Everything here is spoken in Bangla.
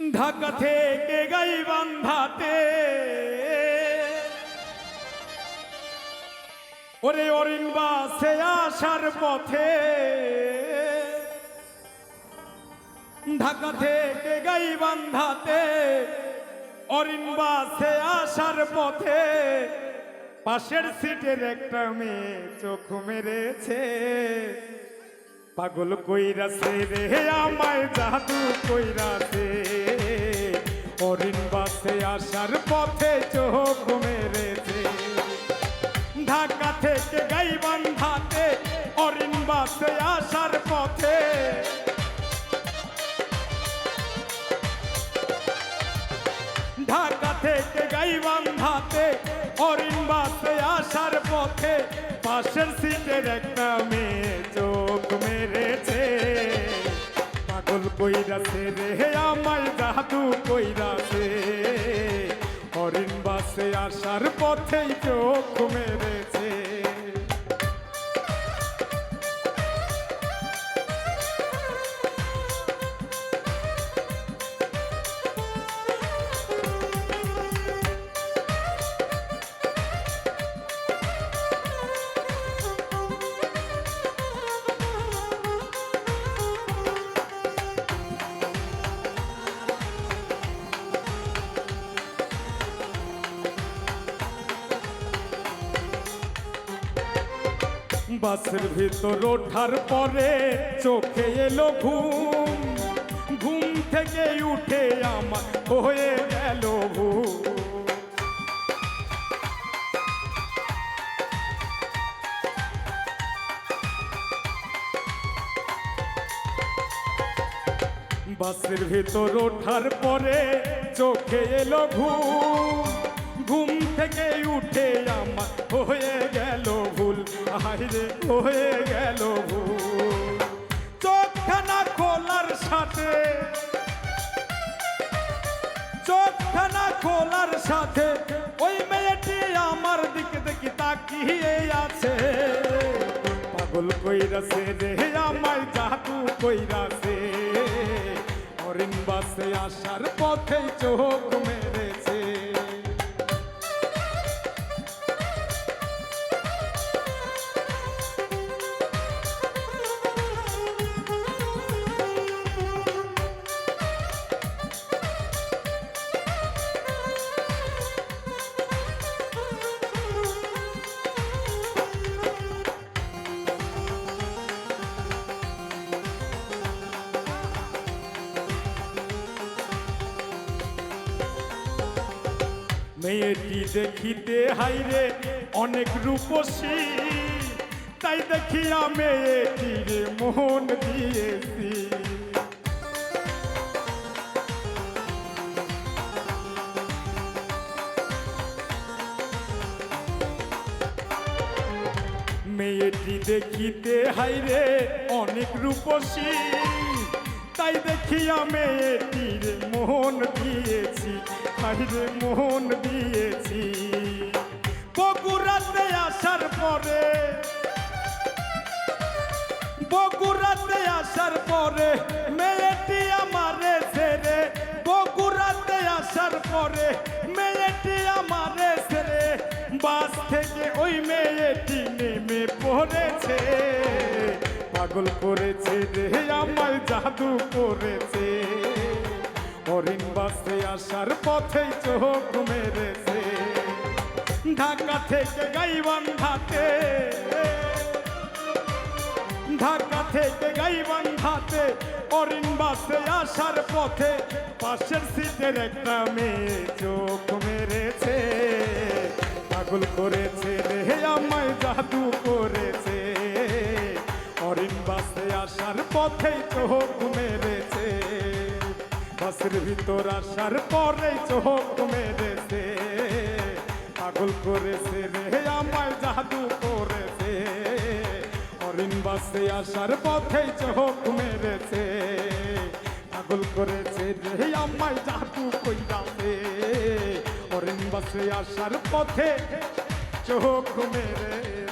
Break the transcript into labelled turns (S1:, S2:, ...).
S1: ঢাকা থেকে গাই বান্ধাতে ওরে অরিন বাসে আসার পথে ঢাকা থেকে গাই বান্ধাতে অরিন বাসে আসার পথে পাশের সিটের একটা মেয়ে চোখ মেরেছে। পাগল কইরাছে রে আমায় জাদু কইরাছে অরিন বাসে আসার পথে চোখ মেরেছে। ঢাকা থেকে গাই বান্ধাতে অরিন বাসে আসার পথে। ঢাকা থেকে গাই বান্ধাতে অরিন বাসে আসার পথে পাশের সিটের একটা মেয়ে চোখ কইরাছে রে আমার জাদু কইরাছে। হরিণ বাসে আসার পথেই চোখ মেরেছে। বাসের ভিতর ওঠার পরে চোখে এলো ঘুম। ঘুম থেকে উঠে আমার হয়ে গেল ঘুম। বাসের ভেতর ওঠার পরে চোখে এলো ঘুম। ঘুম থেকে উঠে আমার হয়ে গেল ভুল। আরে হয়ে গেল ভুল। চোখখানা খোলার সাথে, চোখখানা খোলার সাথে ওই মেয়েটি আমার দিকে দেখি তাকিয়ে আছে। পাগল কইরাছে রে, আমায় জাদু কইরাছে। বাসে আসার পথে চোখ মেরেছে। মেয়েটি দেখিতে হাইরে অনেক রূপসী। তাই দেখিয়া মেয়েটির মন দিয়েছি। মেয়েটি দেখিতে হাইরে অনেক রূপসী। তাই দেখিয়া মেয়েটির মোহন দিয়েছি। হাইরে মোহন দিয়েছি। বগুড়াতে আসার পরে, বগুড়াতে আসার পরে মেয়েটি আমারে ছেড়ে, বগুড়াতে আসার পরে মেয়েটি আমারে ছেড়ে, বাস থেকে ওই মেয়েটি নেমে পড়েছে। পাগল করেছে রে, আমায় জাদু করেছে। হরিণ বাসে আসার পথেই চোখ মেরেছে। ঢাকা থেকে গাইবান গাইবান্ধাতে ঢাকা থেকে গাইবান গাইবান্ধাতে অরিন বাসে আসার পথে পাশের সিটের একটা মেয়ে চোখ মেরেছে। পাগল করেছে রে আমায় জাদু করেছে। অরিন বাসে আসার পথে চোখ মেরেছে। বাসের ভিতর আসার পরে চোখ মেরেছে। পাগল করেছে রে, আমায় জাদু করেছে। হরিণ বাসে আসার পথে চোখ মেরেছে। পাগল করেছে রে, আমায় জাদু কইরাছে। হরিণ বাসে আসার পথে চোখ মেরেছে।